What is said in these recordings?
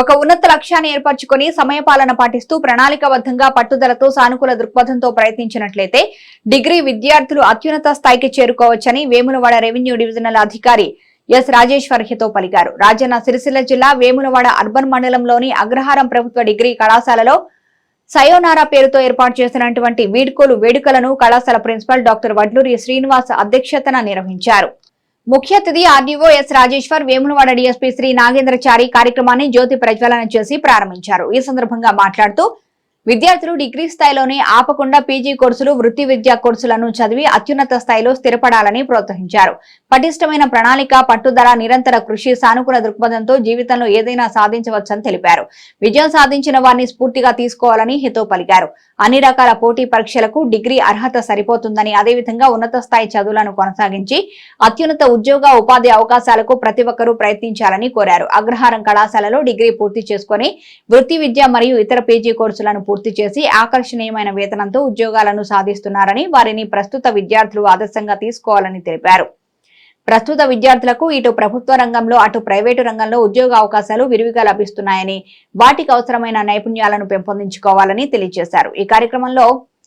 ఒక ఉన్నత లక్ష్యాన్ని ఏర్పరచుకొని సమయపాలన పాటిస్తూ ప్రణాళికబద్ధంగా పట్టుదలతో సానుకూల దృక్పథంతో ప్రయత్నించినట్లయితే డిగ్రీ విద్యార్థులు అత్యున్నత స్థాయికి చేరుకోవచ్చని వేములవాడ రెవెన్యూ డివిజనల్ అధికారి ఎస్ రాజేశ్వర్హితో పలికారు. రాజన్న సిరిసిల్ల జిల్లా వేములవాడ అర్బన్ మండలంలోని అగ్రహారం ప్రభుత్వ డిగ్రీ కళాశాలలో సయోనారా పేరుతో ఏర్పాటు చేసినటువంటి వీడ్కోలు వేడుకలను కళాశాల ప్రిన్సిపల్ డాక్టర్ వడ్లూరి శ్రీనివాస్ అధ్యక్షతన నిర్వహించారు. ముఖ్య అతిథి RDO S Rajeshwar Vemulawada DSP Sri Nagendrachari కార్యక్రమాన్ని జ్యోతి ప్రజ్వలన చేసి ప్రారంభించారు. ఈ సందర్భంగా మాట్లాడుతూ విద్యార్థులు డిగ్రీ స్థాయిలోనే ఆపకుండా పీజీ కోర్సులు వృత్తి విద్యా కోర్సులను చదివి అత్యున్నత స్థాయిలో స్థిరపడాలని ప్రోత్సహించారు. పటిష్టమైన ప్రణాళిక పట్టుదల నిరంతర కృషి సానుకూల దృక్పథంతో జీవితంలో ఏదైనా సాధించవచ్చని తెలిపారు. విజయం సాధించిన వారిని స్ఫూర్తిగా తీసుకోవాలని హితో పలికారు. అన్ని రకాల పోటీ పరీక్షలకు డిగ్రీ అర్హత సరిపోతుందని అదేవిధంగా ఉన్నత స్థాయి చదువులను కొనసాగించి అత్యున్నత ఉద్యోగ ఉపాధి అవకాశాలకు ప్రతి ఒక్కరూ ప్రయత్నించాలని కోరారు. అగ్రహారం కళాశాలలో డిగ్రీ పూర్తి చేసుకుని వృత్తి విద్య మరియు ఇతర పీజీ కోర్సులను పూర్తి చేసి ఆకర్షణీయమైన వేతనంతో ఉద్యోగాలను సాధిస్తున్నారని వారిని ప్రస్తుత విద్యార్థులు ఆదర్శంగా తీసుకోవాలని తెలిపారు. ప్రస్తుత విద్యార్థులకు ఇటు ప్రభుత్వ రంగంలో అటు ప్రైవేటు రంగంలో ఉద్యోగ అవకాశాలు విరివిగా లభిస్తున్నాయని వాటికి అవసరమైన నైపుణ్యాలను పెంపొందించుకోవాలని తెలియజేశారు. ఈ కార్యక్రమంలో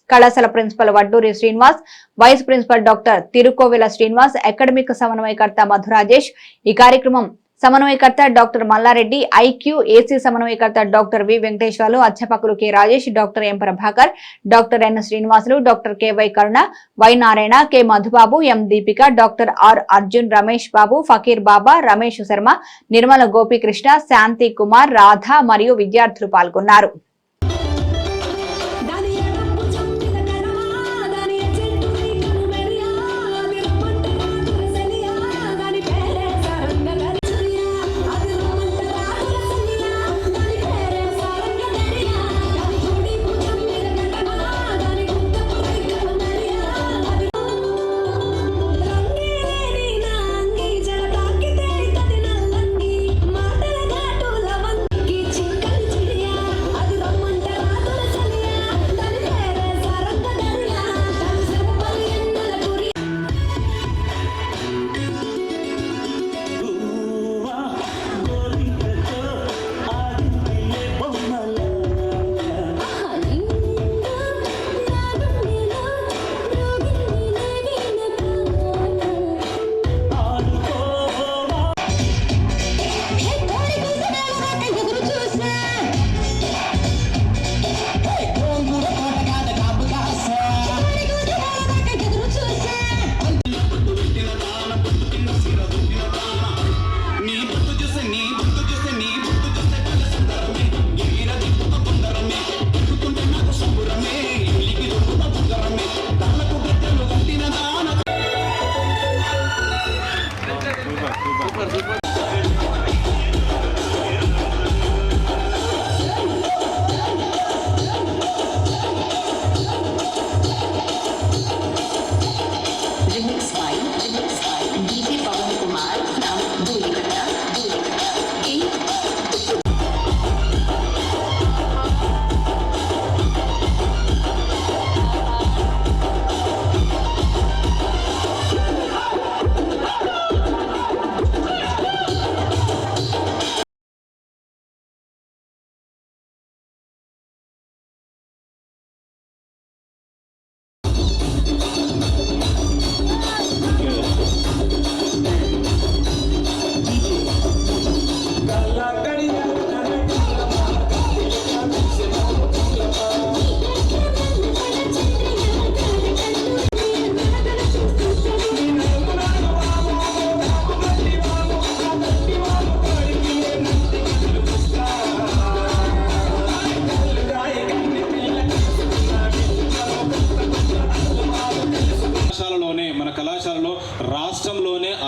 కళాశాల principal Vadduri Srinivas vice principal doctor Tirukovela Srinivas academic సమన్వయకర్త మధురాజేష్ ఈ కార్యక్రమం సమన్వయకర్త డాక్టర్ మల్లారెడ్డి ఐక్యూ ఏసీ సమన్వయకర్త డాక్టర్ వి వెంకటేశ్వర్లు అధ్యాపకులు K Rajesh doctor M Prabhakar doctor N Srinivasulu doctor K Y Karuna Y Narayana K Madhubabu M Deepika doctor R Arjun Ramesh Babu Fakir Baba Ramesh Sharma Nirmala Gopikrishna Shanti Kumar Radha మరియు విద్యార్థులు పాల్గొన్నారు.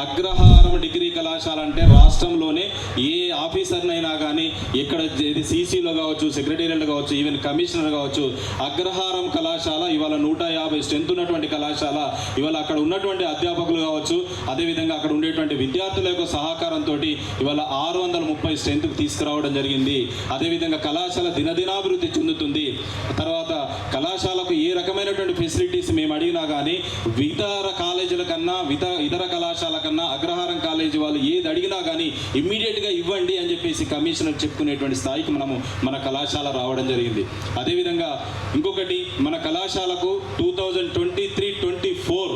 అగ్రహారం degree కళాశాల అంటే రాష్ట్రంలోనే ఏ ఆఫీసర్నైనా కానీ ఎక్కడ ఇది సీసీలో కావచ్చు సెక్రటేరియల్ కావచ్చు ఈవెన్ కమిషనర్ కావచ్చు అగ్రహారం కళాశాల ఇవాళ నూట యాభై స్ట్రెంత్ ఉన్నటువంటి కళాశాల ఇవాళ అక్కడ ఉన్నటువంటి అధ్యాపకులు కావచ్చు అదేవిధంగా అక్కడ ఉండేటువంటి విద్యార్థుల యొక్క సహకారంతో ఇవాళ ఆరు వందల ముప్పై స్ట్రెంత్కి తీసుకురావడం జరిగింది. అదేవిధంగా కళాశాల దినదినాభివృద్ధి చెందుతుంది. తర్వాత కళాశాలకు ఏ రకమైనటువంటి ఫెసిలిటీస్ మేము అడిగినా కానీ ఇతర కాలేజీల కన్నా ఇతర ఇతర కళాశాల కన్నా అగ్రహారం కాలేజీ వాళ్ళు ఏది అడిగినా కానీ ఇమ్మీడియట్గా ఇవ్వండి అని చెప్పేసి కమిషన్ చెప్పుకునేటువంటి స్థాయికి మనము మన కళాశాల రావడం జరిగింది. అదేవిధంగా ఇంకొకటి మన కళాశాలకు two thousand twenty three twenty four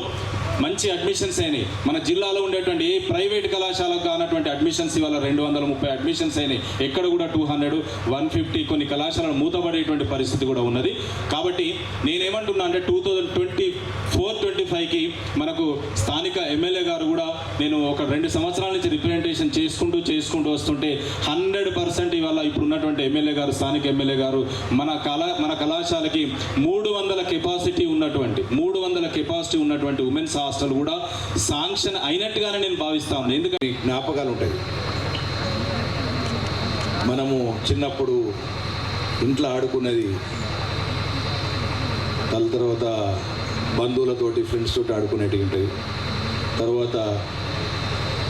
మంచి అడ్మిషన్స్ అయినాయి. మన జిల్లాలో ఉండేటువంటి ఏ ప్రైవేట్ కళాశాలకు కానటువంటి అడ్మిషన్స్ ఇవాళ రెండు వందల ముప్పై అడ్మిషన్స్ అయినాయి. ఎక్కడ కూడా టూ హండ్రెడ్ వన్ ఫిఫ్టీ కొన్ని కళాశాలలు మూతపడేటువంటి పరిస్థితి కూడా ఉన్నది. కాబట్టి నేనేమంటున్నా అంటే two thousand twenty four twenty ఫైవ్కి మనకు స్థానిక ఎమ్మెల్యే గారు కూడా నేను ఒక రెండు సంవత్సరాల నుంచి రిప్రజెంటేషన్ చేసుకుంటూ చేసుకుంటూ వస్తుంటే హండ్రెడ్ పర్సెంట్ ఇవాళ ఇప్పుడు ఉన్నటువంటి ఎమ్మెల్యే గారు స్థానిక ఎమ్మెల్యే గారు మన కళా మన కళాశాలకి మూడు వందల కెపాసిటీ ఉన్నటువంటి మూడు వందల కెపాసిటీ ఉన్నటువంటి ఉమెన్స్ హాస్టల్ కూడా శాంక్షన్ అయినట్టుగానే నేను భావిస్తా ఉన్నాను ఎందుకంటే జ్ఞాపకాలు ఉంటాయి. మనము చిన్నప్పుడు ఇంట్లో ఆడుకున్నది దాని తర్వాత బంధువులతోటి ఫ్రెండ్స్ తోటి ఆడుకునేటివి ఉంటాయి. తర్వాత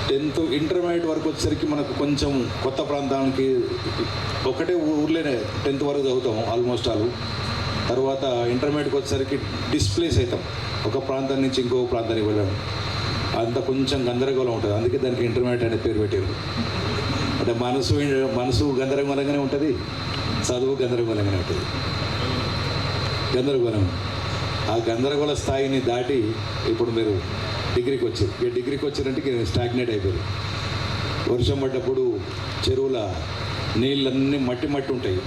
టెన్త్ ఇంటర్మీడియట్ వరకు వచ్చేసరికి మనకు కొంచెం కొత్త ప్రాంతానికి ఒకటే ఊర్లోనే టెన్త్ వరకు చదువుతాం ఆల్మోస్ట్ ఆల్. తర్వాత ఇంటర్మీడియట్కి వచ్చేసరికి డిస్ప్లేస్ అవుతాం. ఒక ప్రాంతం నుంచి ఇంకో ప్రాంతానికి వెళ్ళడం. అంత కొంచెం గందరగోళం ఉంటుంది. అందుకే దానికి ఇంటర్మీడియట్ అనే పేరు పెట్టారు. అంటే మనసు మనసు గందరగోళంగానే ఉంటుంది చదువు గందరగోళంగానే ఉంటుంది. గందరగోళం. ఆ గందరగోళ స్థాయిని దాటి ఇప్పుడు మీరు డిగ్రీకి వచ్చారు. ఇక డిగ్రీకి వచ్చారంటే స్టాగ్నేట్ అయిపోయారు. వర్షం పడ్డప్పుడు చెరువుల నీళ్ళన్నీ మట్టి మట్టి ఉంటాయి.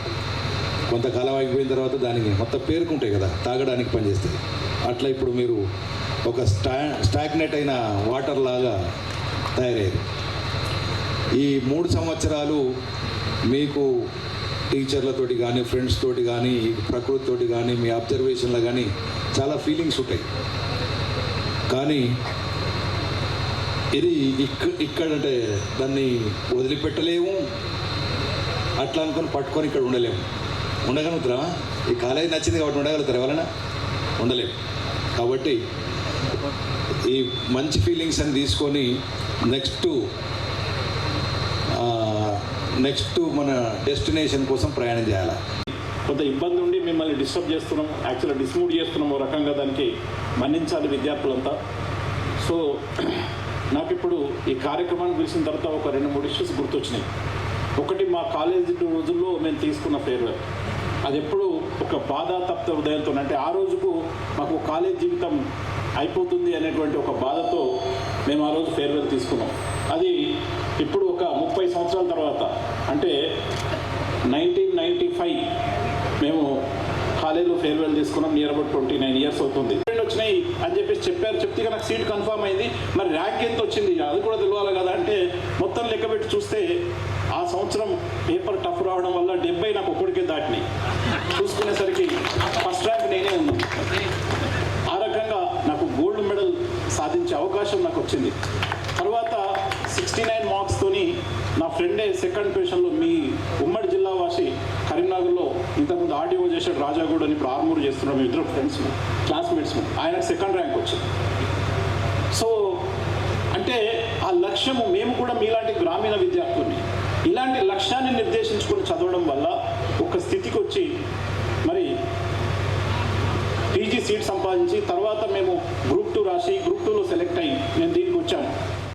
కొంతకాలం అయిపోయిన తర్వాత దానికి మొత్తం పేరుకుంటాయి కదా తాగడానికి పనిచేస్తాయి. అట్లా ఇప్పుడు మీరు ఒక స్టా స్టాగ్నెట్ అయిన వాటర్ లాగా తయారయ్యారు. ఈ మూడు సంవత్సరాలు మీకు టీచర్లతోటి కానీ ఫ్రెండ్స్ తోటి కానీ ప్రకృతితోటి కానీ మీ అబ్జర్వేషన్లో కానీ చాలా ఫీలింగ్స్ ఉంటాయి. కానీ ఇది ఇక్క ఇక్కడంటే దాన్ని వదిలిపెట్టలేము అట్లా అనుకొని పట్టుకొని ఇక్కడ ఉండలేము. ఉండగలుగుతారా ఈ కాలేజీ నచ్చింది కాబట్టి ఉండగలుగుతారు ఎవరైనా? ఉండలేము కాబట్టి ఈ మంచి ఫీలింగ్స్ అని తీసుకొని నెక్స్ట్ నెక్స్ట్ మన డెస్టినేషన్ కోసం ప్రయాణం చేయాలి? కొంత ఇబ్బంది ఉండి మిమ్మల్ని డిస్టర్బ్ చేస్తున్నాం. యాక్చువల్గా డిస్మూడ్ చేస్తున్నాం ఓ రకంగా దానికి మన్నించాలి విద్యార్థులంతా. సో నాకు ఇప్పుడు ఈ కార్యక్రమాన్ని పిలిచిన తర్వాత ఒక రెండు మూడు ఇష్యూస్ గుర్తొచ్చినాయి. ఒకటి మా కాలేజీ రోజుల్లో మేము తీసుకున్న ఫేర్వెల్ అది ఎప్పుడు ఒక బాధ తప్త అంటే ఆ రోజుకు మాకు కాలేజ్ జీవితం అయిపోతుంది అనేటువంటి ఒక బాధతో మేము ఆ రోజు ఫేర్వెల్ తీసుకున్నాం. అది ఇప్పుడు ఒక ముప్పై సంవత్సరాల తర్వాత అంటే నైన్టీన్ నైంటీ ఫైవ్ మేము కాలేజీలో ఫేర్వెల్ తీసుకున్నాం. Near about twenty nine years అవుతుంది. అని చెప్పేసి చెప్పారు. చెప్తే నాకు సీట్ కన్ఫర్మ్ అయింది. మరి ర్యాంక్ ఎంత వచ్చింది? అది కూడా తెలియాలి కదా. అంటే మొత్తం లెక్క పెట్టి చూస్తే ఆ సంవత్సరం పేపర్ టఫ్ రావడం వల్ల డెబ్బై నాకు ఒక్కడికే దాటినాయి. చూసుకునేసరికి ఫస్ట్ ర్యాంక్ నేనే ఉన్నాను ఆ రకంగా నాకు గోల్డ్ మెడల్ సాధించే అవకాశం నాకు వచ్చింది. తర్వాత సిక్స్టీ నైన్ మార్క్స్తోని నా ఫ్రెండే సెకండ్ పొజిషన్లో మీ ఉమ్మడి జిల్లా వాసి కరీంనగర్లో ఇంతకుముందు ఆర్డీఓ చేసాడు రాజాగూడ్ అని ఇప్పుడు ఆర్మూర్ చేస్తున్నాం ఇద్దరు ఫ్రెండ్స్ క్లాస్మేట్స్ ఆయనకు సెకండ్ ర్యాంక్ వచ్చింది. సో అంటే ఆ లక్ష్యము మేము కూడా మీలాంటి గ్రామీణ విద్యార్థుల్ని ఇలాంటి లక్ష్యాన్ని నిర్దేశించుకొని చదవడం వల్ల ఒక స్థితికి వచ్చి మరి పీజీ సీట్ సంపాదించి తర్వాత మేము గ్రూప్ టూ రాసి గ్రూప్ టూలో సెలెక్ట్ అయ్యి నేను దీనికి వచ్చాను